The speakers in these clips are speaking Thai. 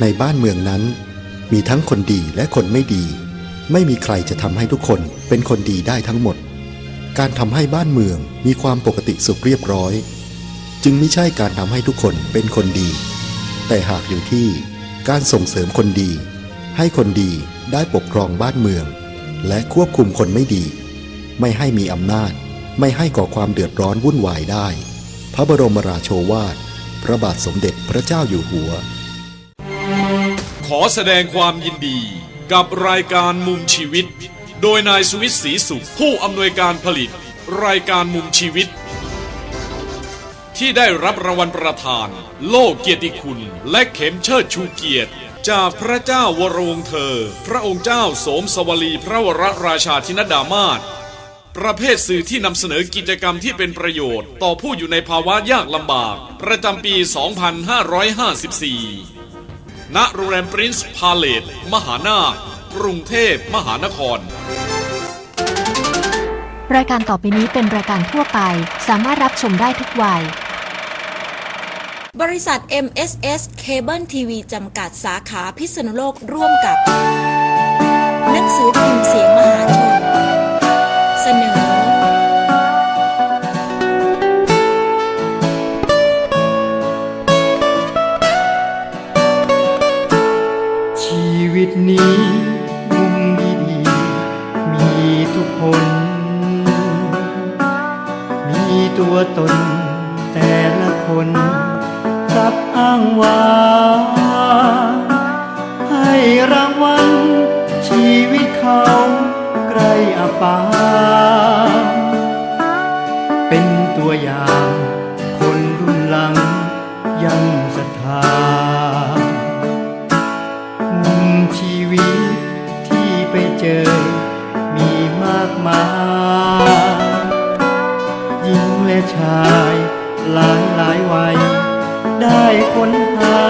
ในบ้านเมืองนั้น มีทั้งคนดีและคนไม่ดี ไม่มีใครจะทำให้ทุกคนเป็นคนดีได้ทั้งหมด การทำให้บ้านเมืองมีความปกติสุขเรียบร้อย จึงไม่ใช่การทำให้ทุกคนเป็นคนดี แต่หากอยู่ที่การส่งเสริมคนดี ให้คนดีได้ปกครองบ้านเมือง และควบคุมคนไม่ดี ไม่ให้มีอำนาจ ไม่ให้ก่อความเดือดร้อนวุ่นวายได้ พระบรมราโชวาท พระบาทสมเด็จพระเจ้าอยู่หัว ขอแสดงความยินดีกับรายการมุมชีวิต โดยนายสุวิทย์ศรีสุข ผู้อำนวยการผลิต รายการมุมชีวิต ที่ได้รับรางวัลประธาน โลกเกียรติคุณ และเข็มเชิดชูเกียรติ จากพระเจ้าวรวงเธอ พระองค์เจ้าโสมสวลีพระวรราชาธินดามาศ ประเภทสื่อที่นำเสนอกิจกรรมที่เป็นประโยชน์ ต่อผู้อยู่ในภาวะยากลำบาก ประจำปี 2554 ณ โรงแรมปรินซ์พาเลตมหานาคกรุงเทพมหานคร รายการต่อไปนี้เป็นรายการทั่วไป สามารถรับชมได้ทุกวัย บริษัท MSS Cable TV จำกัดสาขาพิษณุโลกร่วมกับ หนังสือ ปางเป็นตัวอย่าง คนรุ่นหลังยังศรัทธามุมชีวิตที่ไปเจอ มีมากมายหญิงและชายหลายหลายวัย ได้ค้นหา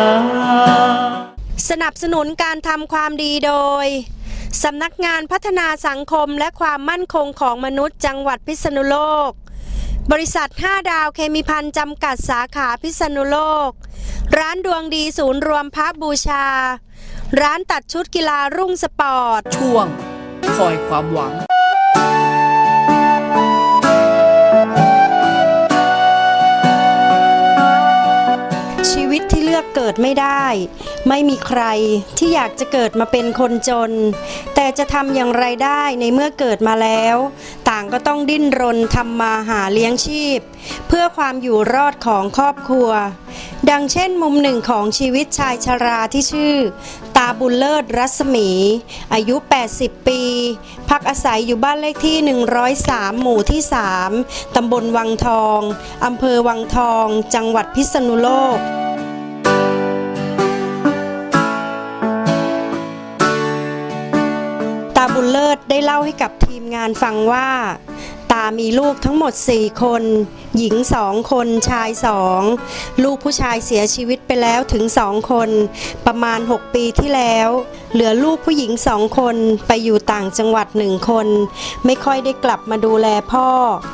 สนับสนุนการทำความดีโดย สำนักงานพัฒนาสังคมและความมั่นคงของมนุษย์จังหวัดพิษณุโลก บริษัท 5 ดาวเคมีพันจำกัดสาขาพิษณุโลก ร้านดวงดีศูนย์รวมพระบูชา ร้านตัดชุดกีฬารุ่งสปอร์ต ช่วง คอยความหวังชีวิตที่เลือกเกิดไม่ได้ ไม่มีใครที่อยากจะเกิดมาเป็นคนจน แต่จะทำอย่างไรได้ในเมื่อเกิดมาแล้ว ต่างก็ต้องดิ้นรนทำมาหาเลี้ยงชีพ เพื่อความอยู่รอดของครอบครัว ดังเช่นมุมหนึ่งของชีวิตชายชราที่ชื่อ ตาบุญเลิศรัศมี อายุ 80 ปี พักอาศัยอยู่บ้านเลขที่ 103 หมู่ที่ 3 ตำบลวังทอง อำเภอวังทอง จังหวัดพิษณุโลก ญเลิศได้เล่าให้กับทีมงานฟังว่า ตามีลูกทั้งหมด 4 คน หญิงสองคนชายสองลูกผู้ชายเสียชีวิตไปแล้วถึงสองคน ประมาณ 6 ปีที่แล้ว เหลือลูกผู้หญิงสองคนไปอยู่ต่างจังหวัดหนึ่งคน ไม่ค่อยได้กลับมาดูแลพ่อ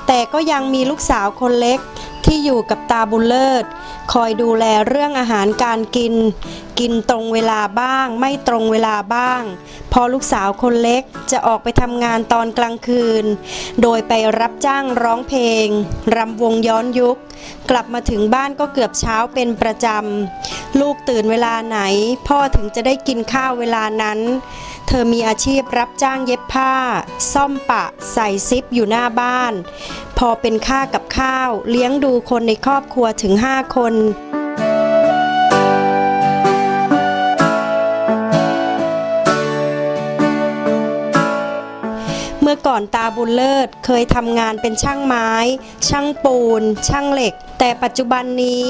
แต่ก็ยังมีลูกสาวคนเล็ก ที่อยู่กับตาบุญเลิศ คอยดูแลเรื่องอาหารการกิน กินตรงเวลาบ้าง ไม่ตรงเวลาบ้าง พอลูกสาวคนเล็กจะออกไปทำงานตอนกลางคืน โดยไปรับจ้างร้องเพลงรำวงย้อนยุค กลับมาถึงบ้านก็เกือบเช้าเป็นประจำลูกตื่นเวลาไหน พ่อถึงจะได้กินข้าวเวลานั้น เธอมีอาชีพรับจ้างเย็บผ้า ซ่อมปะ ใส่ซิปอยู่หน้าบ้าน พอเป็นค่ากับข้าว เลี้ยงดูคนในครอบครัวถึง 5 คนเมื่อก่อนตาบุญเลิศเคยทำงานเป็นช่างไม้ ช่างปูน ช่างเหล็ก แต่ปัจจุบันนี้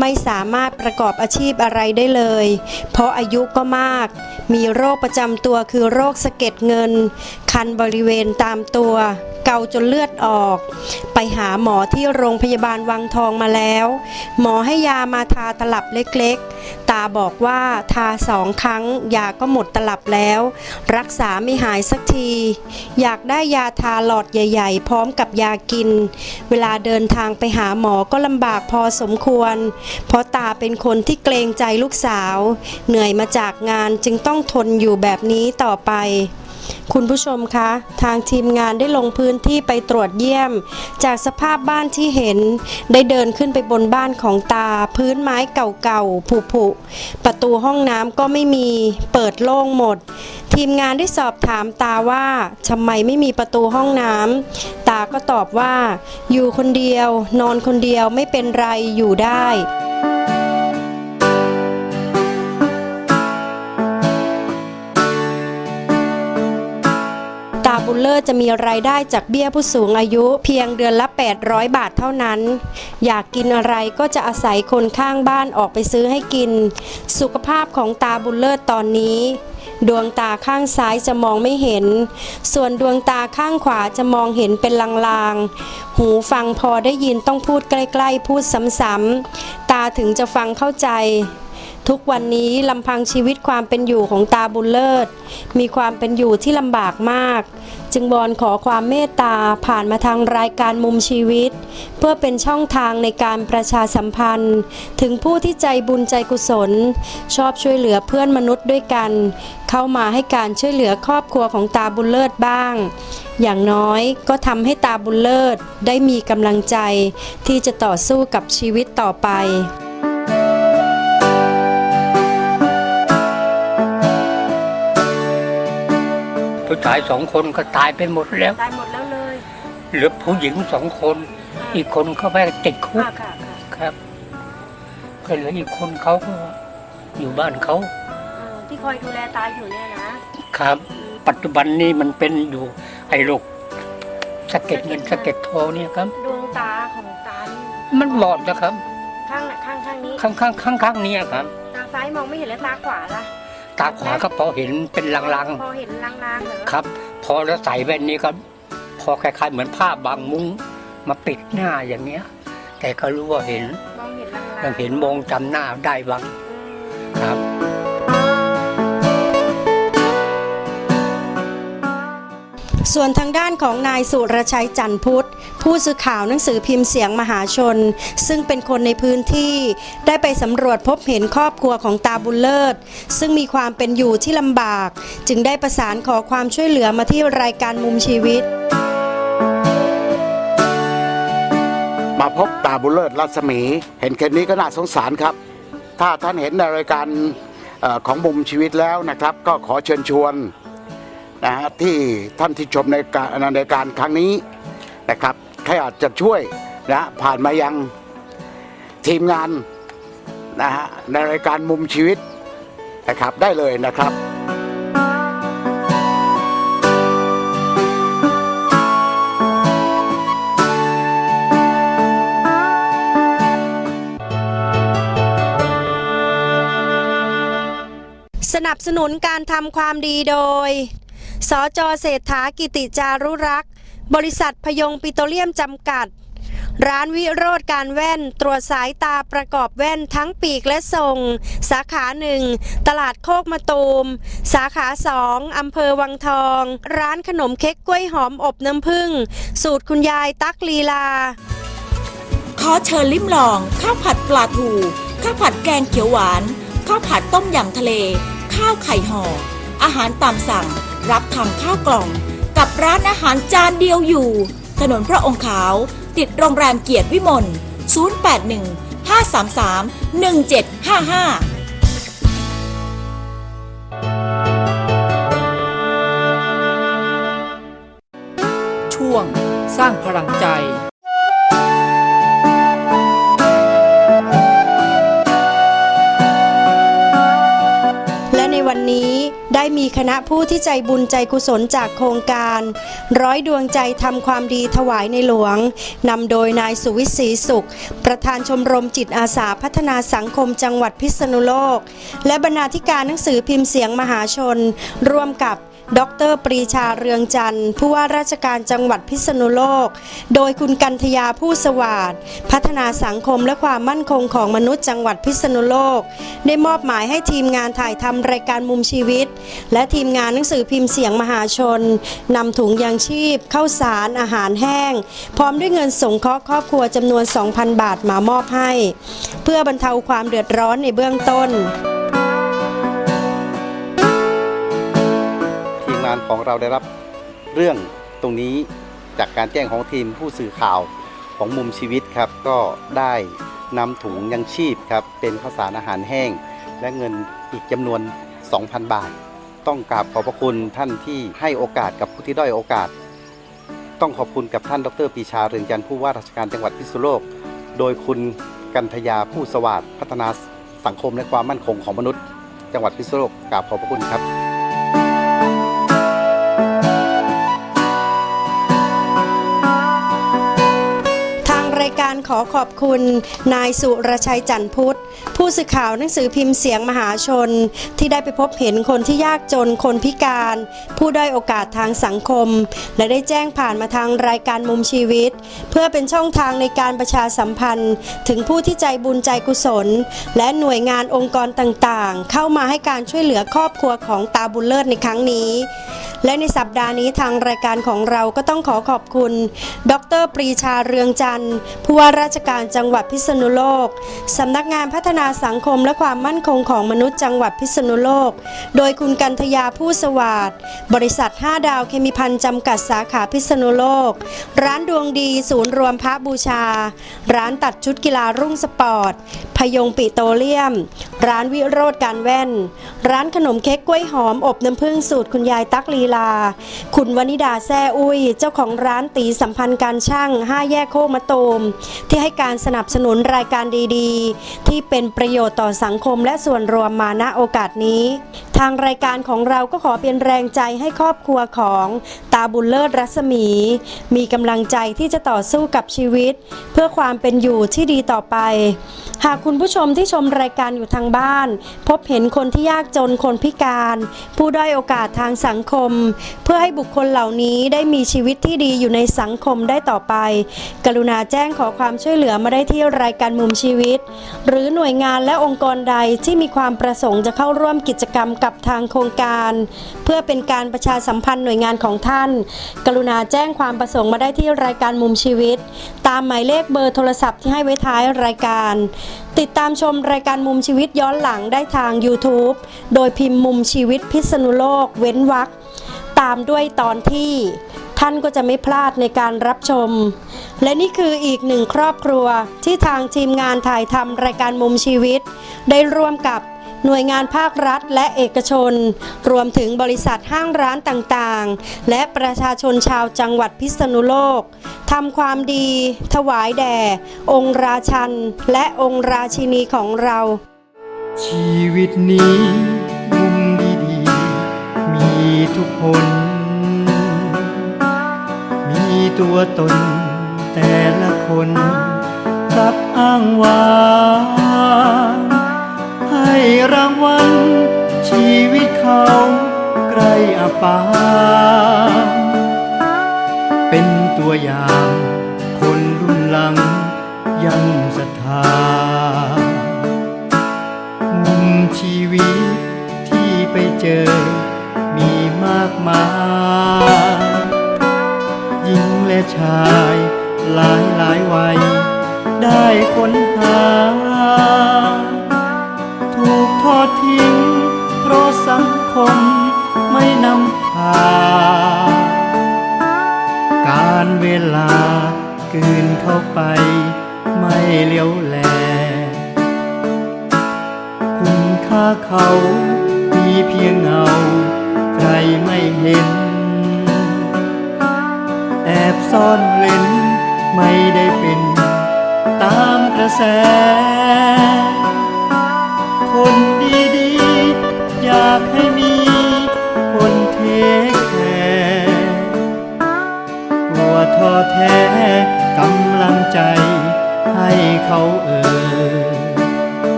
ไม่สามารถประกอบอาชีพอะไรได้เลย เพราะอายุก็มาก มีโรคประจำตัวคือโรคสะเก็ดเงิน คันบริเวณตามตัว เกาจนเลือดออก ไปหาหมอที่โรงพยาบาลวังทองมาแล้ว หมอให้ยามาทาตลับเล็กๆ ตาบอกว่าทาสองครั้ง ยาก็หมดตลับแล้ว รักษาไม่หายสักที อยากได้ยาทาหลอดใหญ่ ๆ พร้อมกับยากิน เวลาเดินทางไปหาหมอก็ลำำบากพอสมควร เพราะตาเป็นคนที่เกรงใจลูกสาว เหนื่อยมาจากงานจึงต้องทนอยู่แบบนี้ต่อไป คุณผู้ชมคะ ทางทีมงานได้ลงพื้นที่ไปตรวจเยี่ยม จากสภาพบ้านที่เห็น ได้เดินขึ้นไปบนบ้านของตา พื้นไม้เก่าๆผุๆประตูห้องน้ำก็ไม่มี เปิดโล่งหมด ทีมงานได้สอบถามตาว่าทำไมไม่มีประตูห้องน้ำตาก็ตอบว่า อยู่คนเดียวนอนคนเดียวไม่เป็นไรอยู่ได้าบุญเลิศจะมีรายได้จากเบี้ยผู้สูงอายุ เพียงเดือนละ 800 บาทเท่านั้น อยากกินอะไรก็จะอาศัยคนข้างบ้านออกไปซื้อให้กิน สุขภาพของตาบุญเลิศตอนนี้ ดวงตาข้างซ้ายจะมองไม่เห็น ส่วนดวงตาข้างขวาจะมองเห็นเป็นลางๆ หูฟังพอได้ยินต้องพูดใกล้ๆ พูดซ้ำๆ ตาถึงจะฟังเข้าใจ ทุกวันนี้ลำพังชีวิตความเป็นอยู่ของตาบุญเลิศ มีความเป็นอยู่ที่ลำบากมาก จึงวอนขอความเมตตาผ่านมาทางรายการมุมชีวิต เพื่อเป็นช่องทางในการประชาสัมพันธ์ ถึงผู้ที่ใจบุญใจกุศล ชอบช่วยเหลือเพื่อนมนุษย์ด้วยกัน เข้ามาให้การช่วยเหลือครอบครัวของตาบุญเลิศบ้าง อย่างน้อยก็ทำให้ตาบุญเลิศได้มีกำลังใจที่จะต่อสู้กับชีวิตต่อไป ผู้ชายสองคนก็ตายไปหมดแล้ว ตายหมดแล้วเลยเหลือผู้หญิงสองคน อีกคนก็ไปติดคุกค่ะครับก็เหลืออีกคนเขาก็อยู่บ้านเขาที่คอยดูแลตาอยู่เนี่ยนะครับปัจจุบันนี้มันเป็นอยู่ไอ้โรคสะเก็ดเงินสะเก็ดทองเนี่ยครับ ดวงตาของตานี่มันบอดนะครับ ข้างข้างข้างนี้ ข้างข้างข้างข้างๆเนี้ครับ ตาซ้ายมองไม่เห็นแล้วตาขวาล่ะ ตาขวาก็พอเห็นเป็นลางพอเห็นลางๆเหรอๆครับ พอแล้วใส่แว่นนี้ก็ พอคล้ายๆ เหมือนผ้าบางมุ้งมาปิดหน้าอย่างเงี้ย แต่ก็รู้ว่าเห็นมองเห็นลางๆยังเห็นมองจำหน้าได้บ้างอืม ครับ ส่วนทางด้านของนายสุรชัยจันพุทธ ผู้สื่อข่าวหนังสือพิมพ์เสียงมหาชน ซึ่งเป็นคนในพื้นที่ได้ไปสำรวจพบเห็นครอบครัวของตาบุญเลิศ ซึ่งมีความเป็นอยู่ที่ลำบาก จึงได้ประสานขอความช่วยเหลือมาที่รายการมุมชีวิต มาพบตาบุญเลิศรัศมี เห็นเคสนี้ก็น่าสงสารครับ ถ้าท่านเห็นในรายการเออของมุมชีวิตแล้วนะครับ ก็ขอเชิญชวน นะฮะที่ท่านที่ชมในการในรายการครั้งนี้นะครับใครอาจจะช่วยนะผ่านมายังทีมงานนะฮะในรายการมุมชีวิตนะครับได้เลยนะครับสนับสนุนการทำความดีโดย สจเศรษฐากิติจารุรักษ์ บริษัทพยงปิโตรเลียมจำกัด ร้านวิโรธการแว่น ตรวจสายตาประกอบแว่นทั้งปีกและส่งสาขาหนึ่ง ตลาดโคกมะตูม สาขาสองอำเภอวังทอง ร้านขนมเค้กกล้วยหอมอบน้ำผึ้ง สูตรคุณยายตักลีลา ขอเชิญลิ้มลอง ข้าวผัดปลาทู ข้าวผัดแกงเขียวหวาน ข้าวผัดต้มยำทะเล ข้าวไข่ห่ออาหารตามสั่ง รับทำข้าวกล่อง กับร้านอาหารจานเดียวอยู่ ถนนพระองค์ขาว ติดโรงแรมเกียรติวิมล 081 533 1755ช่วงสร้างพลังใจ ได้มีคณะผู้ที่ใจบุญใจกุศลจากโครงการ ร้อยดวงใจทำความดีถวายในหลวงนำโดยนายสุวิศีสุข ประธานชมรมจิตอาสาพัฒนาสังคมจังหวัดพิษณุโลก และบรรณาธิการหนังสือพิมพ์เสียงมหาชน ร่วมกับ ดรปรีชาเรืองจันทร์ผู้ว่าราชการจังหวัดพิษณุโลก โดยคุณกันทยาผู้สวาดพัฒนาสังคมและความมั่นคงของมนุษย์จังหวัดพิษณุโลก ได้มอบหมายให้ทีมงานถ่ายทำรายการมุมชีวิต และทีมงานหนังสือพิมพ์เสียงมหาชนนำถุงยางชีพข้าวสารอาหารแห้ง พร้อมด้วยเงินสงเคราะห์ครอบครัวจำนวน 2,000 บาทมามอบให้ เพื่อบรรเทาความเดือดร้อนในเบื้องต้นานของเราได้รับเรื่องตรงนี้จากการแจ้งของทีมผู้สื่อข่าวของมุมชีวิตครับ ก็ได้นำถุงยังชีพครับ เป็นข้าวสารอาหารแห้ง และเงินอีกจำนวน 2,000 บาท ต้องกราบขอบพระคุณท่านที่ให้โอกาสกับผู้ที่ด้อยโอกาส ต้องขอบคุณกับท่านดรปีชาเรืองจันทร์ผู้ว่าราชการจังหวัดพิษณุโลก โดยคุณกันทยาผู้สวัสดิ์พัฒนาสังคมและความมั่นคงของมนุษย์ จังหวัดพิษณุโลกกราบขอบพระคุณครับายการขอขอบคุณ นายสุรชัยจันพุทธ ผู้สื่อข่าวหนังสือพิมพ์เสียงมหาชน ที่ได้ไปพบเห็นคนที่ยากจนคนพิการ ผู้ด้อยโอกาสทางสังคม และได้แจ้งผ่านมาทางรายการมุมชีวิต เพื่อเป็นช่องทางในการประชาสัมพันธ์ ถึงผู้ที่ใจบุญใจกุศล และหน่วยงานองค์กรต่างๆ เข้ามาให้การช่วยเหลือครอบครัวของตาบุญเลิศในครั้งนี้ และในสัปดาห์นี้ทางรายการของเราก็ต้องขอขอบคุณ ดรปรีชาเรืองจันทร์ผู้ว่าราชการจังหวัดพิษณุโลกสำนักงานพัฒนาสังคมและความมั่นคงของมนุษย์จังหวัดพิษณุโลก โดยคุณกันทยาผู้สวัสดบริษัท 5 ดาวเคมีพันธ์จำกัดสาขาพิษณุโลก ร้านดวงดีศูนย์รวมพระบูชา ร้านตัดชุดกีฬารุ่งสปอร์ต พยงปิโตเลียม ร้านวิโรธการแว่น ร้านขนมเค้กกล้วยหอมอบน้ำผึ้งสูตรคุณยายตักลีลา คุณวนิดาแซ่อุ้ย เจ้าของร้านตีสัมพันธ์การช่าง 5 แยกโคมะตูมที่ให้การสนับสนุนรายการดีๆ ที่เป็นประโยชน์ต่อสังคมและส่วนรวมมาณโอกาสนี้ ทางรายการของเราก็ขอเป็นแรงใจให้ครอบครัวของตาบุญเลิศรัศมี มีกำลังใจที่จะต่อสู้กับชีวิต เพื่อความเป็นอยู่ที่ดีต่อไป หากคุณผู้ชมที่ชมรายการอยู่ทางบ้าน พบเห็นคนที่ยากจนคนพิการ ผู้ด้อยโอกาสทางสังคมเพื่อให้บุคคลเหล่านี้ได้มีชีวิตที่ดีอยู่ในสังคมได้ต่อไป กรุณาแจ้งขอความช่วยเหลือมาได้ที่รายการมุมชีวิต หรือหน่วยงานและองค์กรใดที่มีความประสงค์จะเข้าร่วมกิจกรรมกับทางโครงการ เพื่อเป็นการประชาสัมพันธ์หน่วยงานของท่าน กรุณาแจ้งความประสงค์มาได้ที่รายการมุมชีวิต ตามหมายเลขเบอร์โทรศัพท์ที่ให้ไว้ท้ายรายการ ติดตามชมรายการมุมชีวิตย้อนหลังได้ทาง YouTube โดยพิมพ์มุมชีวิตพิษณุโลก เว้นวรรค ตามด้วยตอนที่ท่านก็จะไม่พลาดในการรับชม และนี่คืออีกหนึ่งครอบครัวที่ทางทีมงานถ่ายทำรายการมุมชีวิต ได้ร่วมกับหน่วยงานภาครัฐและเอกชน รวมถึงบริษัทห้างร้านต่างๆ และประชาชนชาวจังหวัดพิษณุโลกทำความดี ถวายแด่ องค์ราชัน และองค์ราชินีของเรา ชีวิตนี้ ทุกคน มีตัวตนแต่ละคนรับอ้างว้างให้รางวัลชีวิตเขาใกล้อาปางเป็นตัวอย่างคนรุ่นหลังยังศรัทธา ชายหลายหลายวัย ได้ค้นหา ถูกทอดทิ้ง เพราะสังคมไม่นำพา การเวลากืนเข้าไป ไม่เลี้ยวแล คุณค่าเขามีเพียงเงา ใครไม่เห็น ซ่อนเล่น ไม่ได้เป็น ตามกระแส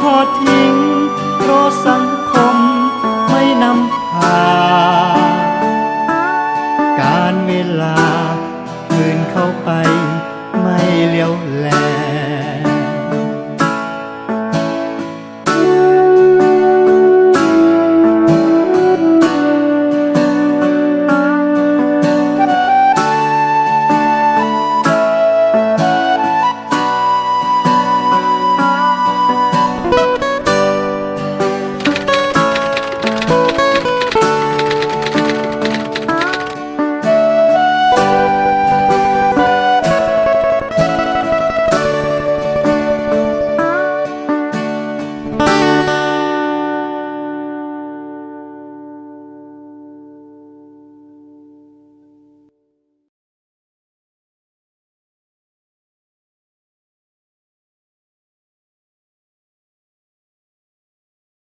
ทอดทิ้